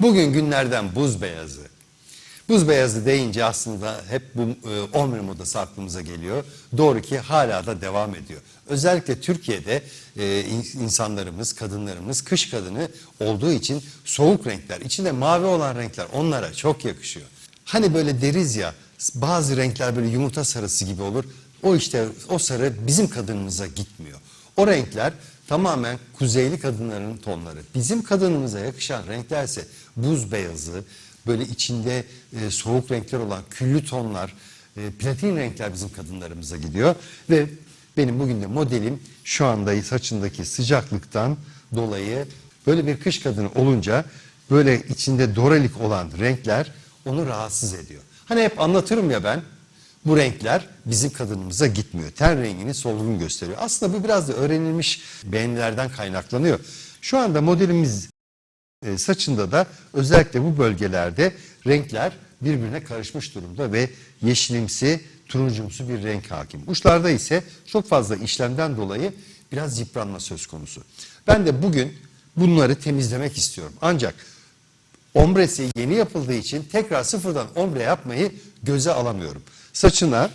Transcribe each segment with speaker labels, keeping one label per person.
Speaker 1: Bugün günlerden buz beyazı. Buz beyazı deyince aslında hep bu e, ombre modası aklımıza geliyor. Doğru ki hala da devam ediyor. Özellikle Türkiye'de e, in- insanlarımız, kadınlarımız kış kadını olduğu için soğuk renkler, içinde mavi olan renkler onlara çok yakışıyor. Hani böyle deriz ya bazı renkler böyle yumurta sarısı gibi olur. O işte o sarı bizim kadınımıza gitmiyor. O renkler tamamen kuzeyli kadınların tonları. Bizim kadınımıza yakışan renklerse buz beyazı, böyle içinde e, soğuk renkler olan küllü tonlar, e, platin renkler bizim kadınlarımıza gidiyor. Ve benim bugün de modelim şu anda saçındaki sıcaklıktan dolayı böyle bir kış kadını olunca böyle içinde doralik olan renkler onu rahatsız ediyor. Hani hep anlatırım ya ben bu renkler bizim kadınımıza gitmiyor. Ten rengini solgun gösteriyor. Aslında bu biraz da öğrenilmiş beğenilerden kaynaklanıyor. Şu anda modelimiz e, saçında da özellikle bu bölgelerde renkler birbirine karışmış durumda ve yeşilimsi, turuncumsu bir renk hakim. Uçlarda ise çok fazla işlemden dolayı biraz yıpranma söz konusu. Ben de bugün bunları temizlemek istiyorum. Ancak ombresi yeni yapıldığı için tekrar sıfırdan ombre yapmayı göze alamıyorum. Saçına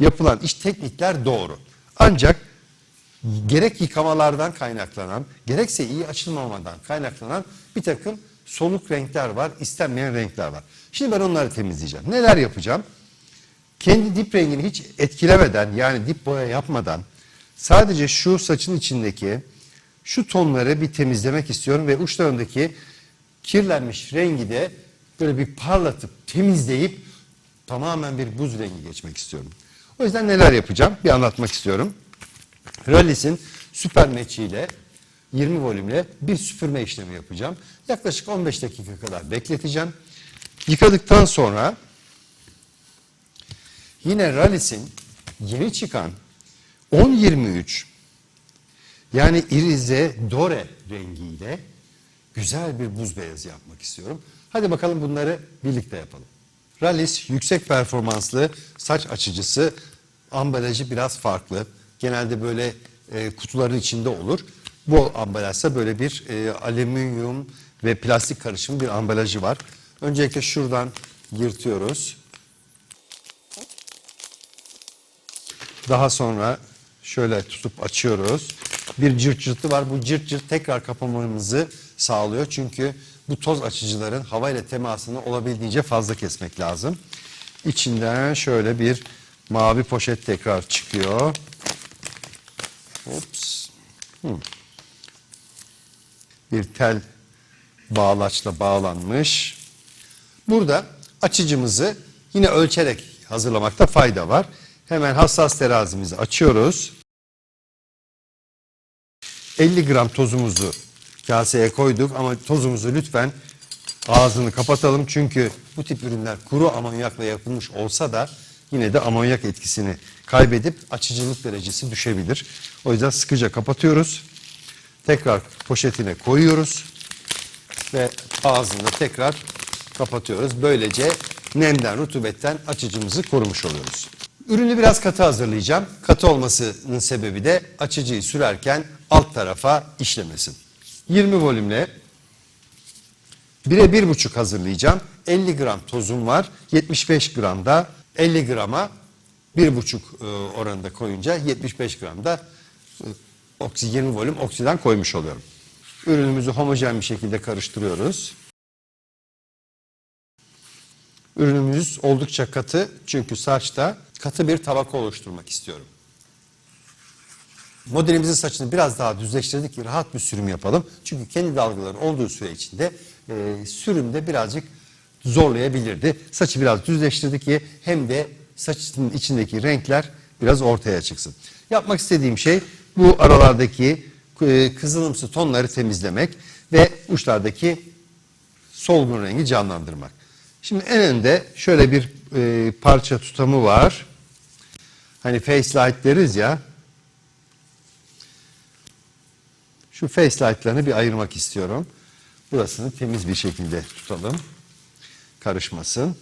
Speaker 1: yapılan iş teknikler doğru. Ancak gerek yıkamalardan kaynaklanan, gerekse iyi açılmamadan kaynaklanan bir takım soluk renkler var, istenmeyen renkler var. Şimdi ben onları temizleyeceğim. Neler yapacağım? Kendi dip rengini hiç etkilemeden yani dip boya yapmadan sadece şu saçın içindeki şu tonları bir temizlemek istiyorum ve uçlarındaki kirlenmiş rengi de böyle bir parlatıp temizleyip tamamen bir buz rengi geçmek istiyorum. O yüzden neler yapacağım bir anlatmak istiyorum. Rallis'in süper meçiyle 20 volümle bir süpürme işlemi yapacağım. Yaklaşık 15 dakika kadar bekleteceğim. Yıkadıktan sonra yine Rallis'in yeni çıkan 1023 yani irize dore rengiyle güzel bir buz beyazı yapmak istiyorum. Hadi bakalım bunları birlikte yapalım. Rallis yüksek performanslı saç açıcısı ambalajı biraz farklı. Genelde böyle e, kutuların içinde olur. Bu ambalajsa böyle bir e, alüminyum ve plastik karışımı bir ambalajı var. Öncelikle şuradan yırtıyoruz. Daha sonra şöyle tutup açıyoruz. Bir cırt cırtı var. Bu cırt cırt tekrar kapamamızı sağlıyor. Çünkü bu toz açıcıların havayla temasını olabildiğince fazla kesmek lazım. İçinden şöyle bir mavi poşet tekrar çıkıyor. Ops. Hmm. Bir tel bağlaçla bağlanmış. Burada açıcımızı yine ölçerek hazırlamakta fayda var. Hemen hassas terazimizi açıyoruz. 50 gram tozumuzu kaseye koyduk ama tozumuzu lütfen ağzını kapatalım. Çünkü bu tip ürünler kuru amonyakla yapılmış olsa da yine de amonyak etkisini kaybedip açıcılık derecesi düşebilir. O yüzden sıkıca kapatıyoruz. Tekrar poşetine koyuyoruz ve ağzını tekrar kapatıyoruz. Böylece nemden, rutubetten açıcımızı korumuş oluyoruz. Ürünü biraz katı hazırlayacağım. Katı olmasının sebebi de açıcıyı sürerken alt tarafa işlemesin. 20 volümle 1'e 1,5 hazırlayacağım. 50 gram tozum var. 75 gram da 50 grama 1,5 e, oranında koyunca 75 gram da e, oksi 20 volüm oksiden koymuş oluyorum. Ürünümüzü homojen bir şekilde karıştırıyoruz. Ürünümüz oldukça katı çünkü saçta katı bir tabaka oluşturmak istiyorum. Modelimizin saçını biraz daha düzleştirdik ki rahat bir sürüm yapalım. Çünkü kendi dalgaları olduğu süre içinde e, sürümde birazcık zorlayabilirdi. Saçı biraz düzleştirdik ki hem de saçın içindeki renkler biraz ortaya çıksın. Yapmak istediğim şey bu aralardaki e, kızılımsı tonları temizlemek ve uçlardaki solgun rengi canlandırmak. Şimdi en önde şöyle bir e, parça tutamı var. Hani face light deriz ya. Şu facelight'larını bir ayırmak istiyorum. Burasını temiz bir şekilde tutalım. Karışmasın.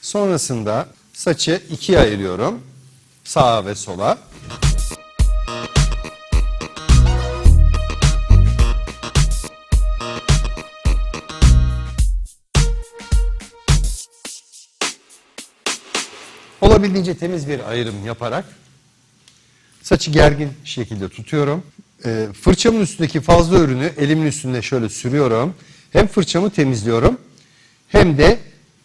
Speaker 1: Sonrasında saçı ikiye ayırıyorum. Sağa ve sola. Olabildiğince temiz bir ayrım yaparak saçı gergin şekilde tutuyorum. Ee, fırçamın üstündeki fazla ürünü elimin üstünde şöyle sürüyorum. Hem fırçamı temizliyorum hem de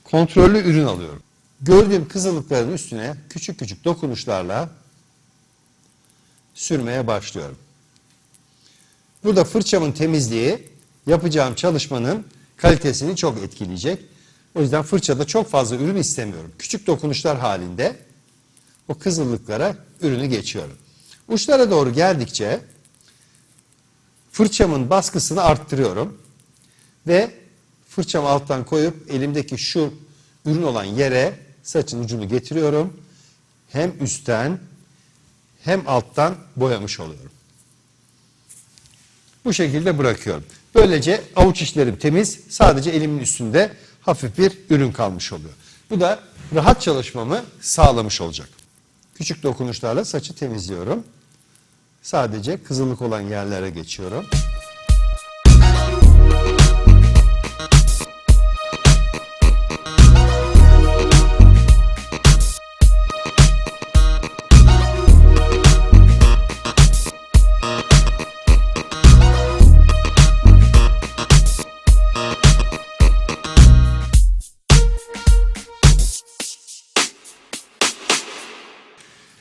Speaker 1: kontrollü ürün alıyorum. Gördüğüm kızılıkların üstüne küçük küçük dokunuşlarla sürmeye başlıyorum. Burada fırçamın temizliği yapacağım çalışmanın kalitesini çok etkileyecek. O yüzden fırçada çok fazla ürün istemiyorum. Küçük dokunuşlar halinde o kızıllıklara ürünü geçiyorum. Uçlara doğru geldikçe fırçamın baskısını arttırıyorum ve fırçamı alttan koyup elimdeki şu ürün olan yere saçın ucunu getiriyorum. Hem üstten hem alttan boyamış oluyorum. Bu şekilde bırakıyorum. Böylece avuç içlerim temiz, sadece elimin üstünde hafif bir ürün kalmış oluyor. Bu da rahat çalışmamı sağlamış olacak. Küçük dokunuşlarla saçı temizliyorum. Sadece kızıllık olan yerlere geçiyorum.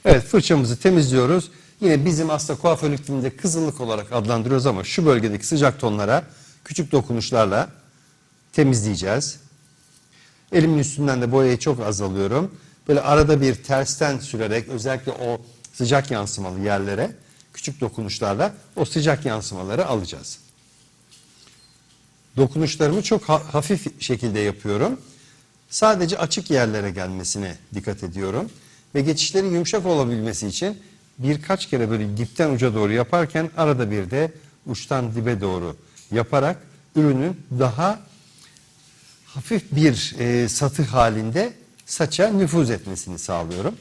Speaker 1: Evet fırçamızı temizliyoruz. Yine bizim aslında kuaförlük dilinde kızıllık olarak adlandırıyoruz ama şu bölgedeki sıcak tonlara küçük dokunuşlarla temizleyeceğiz. Elimin üstünden de boyayı çok az alıyorum. Böyle arada bir tersten sürerek özellikle o sıcak yansımalı yerlere küçük dokunuşlarla o sıcak yansımaları alacağız. Dokunuşlarımı çok ha- hafif şekilde yapıyorum. Sadece açık yerlere gelmesine dikkat ediyorum. Ve geçişlerin yumuşak olabilmesi için birkaç kere böyle dipten uca doğru yaparken arada bir de uçtan dibe doğru yaparak ürünün daha hafif bir e, satı halinde saça nüfuz etmesini sağlıyorum.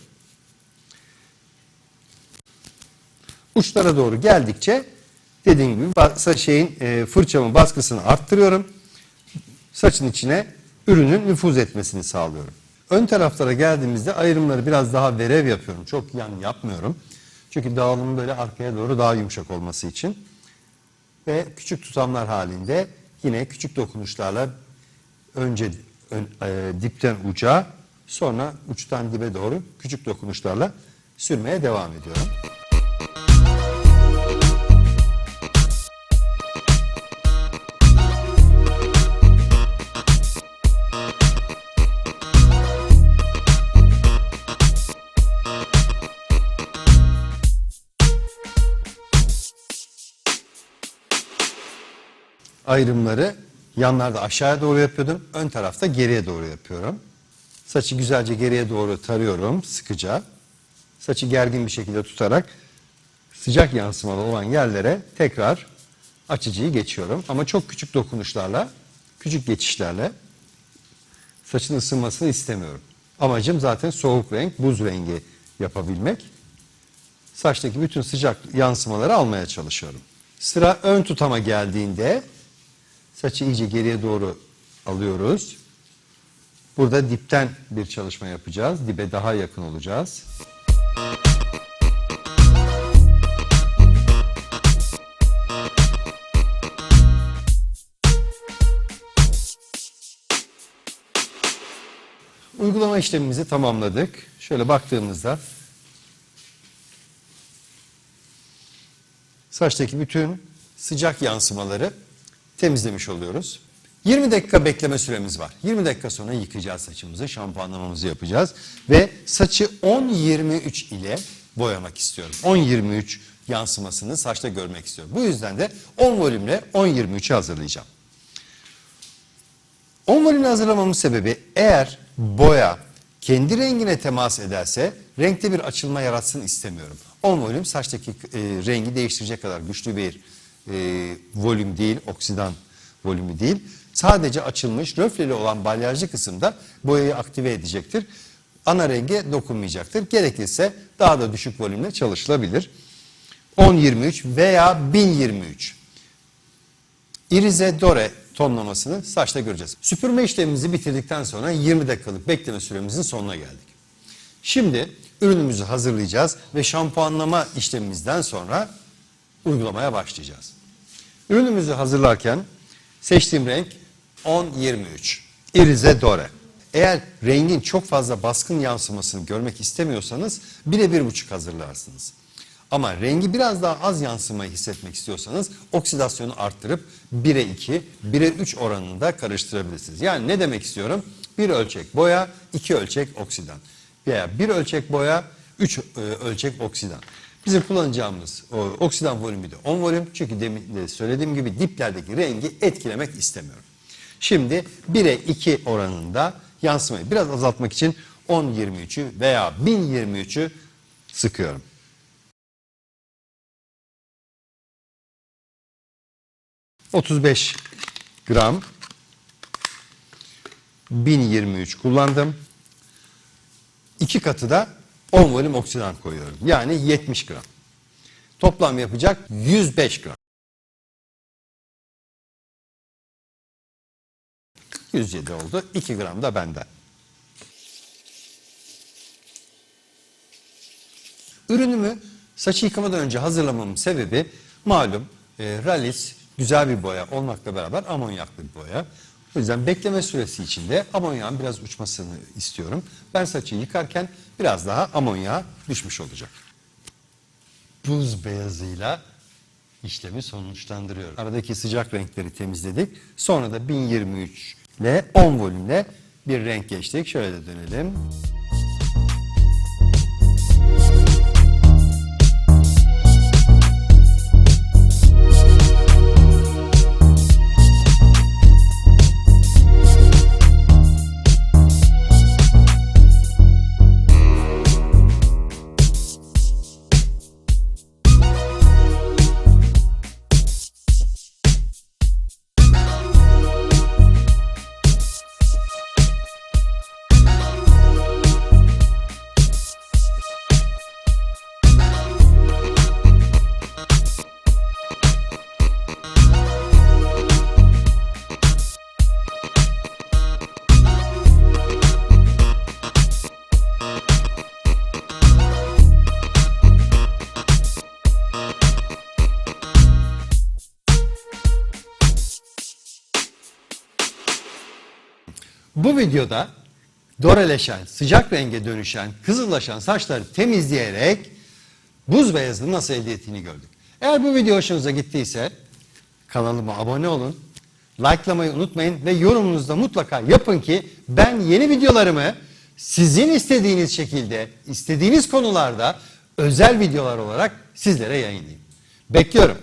Speaker 1: Uçlara doğru geldikçe dediğim gibi şeyin e, fırçamın baskısını arttırıyorum. Saçın içine ürünün nüfuz etmesini sağlıyorum. Ön taraflara geldiğimizde ayrımları biraz daha verev yapıyorum. Çok yan yapmıyorum. Çünkü dağılımın böyle arkaya doğru daha yumuşak olması için. Ve küçük tutamlar halinde yine küçük dokunuşlarla önce ön- e, dipten uca sonra uçtan dibe doğru küçük dokunuşlarla sürmeye devam ediyorum. Ayrımları yanlarda aşağıya doğru yapıyordum. Ön tarafta geriye doğru yapıyorum. Saçı güzelce geriye doğru tarıyorum sıkıca. Saçı gergin bir şekilde tutarak sıcak yansımalı olan yerlere tekrar açıcıyı geçiyorum. Ama çok küçük dokunuşlarla, küçük geçişlerle saçın ısınmasını istemiyorum. Amacım zaten soğuk renk, buz rengi yapabilmek. Saçtaki bütün sıcak yansımaları almaya çalışıyorum. Sıra ön tutama geldiğinde saçı iyice geriye doğru alıyoruz. Burada dipten bir çalışma yapacağız. Dibe daha yakın olacağız. Uygulama işlemimizi tamamladık. Şöyle baktığımızda saçtaki bütün sıcak yansımaları temizlemiş oluyoruz. 20 dakika bekleme süremiz var. 20 dakika sonra yıkayacağız saçımızı, şampuanlamamızı yapacağız ve saçı 10-23 ile boyamak istiyorum. 10-23 yansımasını saçta görmek istiyorum. Bu yüzden de 10 volümle 10-23'ü hazırlayacağım. 10 volümle hazırlamamın sebebi eğer boya kendi rengine temas ederse renkte bir açılma yaratsın istemiyorum. 10 volüm saçtaki e, rengi değiştirecek kadar güçlü bir e, volüm değil, oksidan volümü değil. Sadece açılmış, röfleli olan balyajlı kısımda boyayı aktive edecektir. Ana renge dokunmayacaktır. Gerekirse daha da düşük volümle çalışılabilir. 10-23 veya 1023. Irize Dore tonlamasını saçta göreceğiz. Süpürme işlemimizi bitirdikten sonra 20 dakikalık bekleme süremizin sonuna geldik. Şimdi ürünümüzü hazırlayacağız ve şampuanlama işlemimizden sonra uygulamaya başlayacağız. Ürünümüzü hazırlarken seçtiğim renk 10-23 Irize Dore. Eğer rengin çok fazla baskın yansımasını görmek istemiyorsanız 1'e 1,5 hazırlarsınız. Ama rengi biraz daha az yansımayı hissetmek istiyorsanız oksidasyonu arttırıp 1'e 2, 1'e 3 oranında karıştırabilirsiniz. Yani ne demek istiyorum? Bir ölçek boya, iki ölçek oksidan. Veya bir ölçek boya, 3 ölçek oksidan. Bizim kullanacağımız o, oksidan volümü de 10 volüm. Çünkü demin de söylediğim gibi diplerdeki rengi etkilemek istemiyorum. Şimdi 1'e 2 oranında yansımayı biraz azaltmak için 10-23'ü veya 1023'ü sıkıyorum. ...35 gram... ...1023 kullandım. İki katı da 10 volüm oksidan koyuyorum. Yani 70 gram. Toplam yapacak 105 gram. 107 oldu. 2 gram da benden. Ürünümü saçı yıkamadan önce hazırlamamın sebebi malum e, Ralis güzel bir boya olmakla beraber amonyaklı bir boya. O yüzden bekleme süresi içinde amonyağın biraz uçmasını istiyorum. Ben saçı yıkarken biraz daha amonyağa düşmüş olacak. Buz beyazıyla işlemi sonuçlandırıyorum. Aradaki sıcak renkleri temizledik. Sonra da 1023 ile 10 volümle bir renk geçtik. Şöyle de dönelim. Bu videoda doreleşen, sıcak renge dönüşen, kızıllaşan saçları temizleyerek buz beyazını nasıl elde ettiğini gördük. Eğer bu video hoşunuza gittiyse kanalıma abone olun, likelamayı unutmayın ve yorumunuzda mutlaka yapın ki ben yeni videolarımı sizin istediğiniz şekilde, istediğiniz konularda özel videolar olarak sizlere yayınlayayım. Bekliyorum.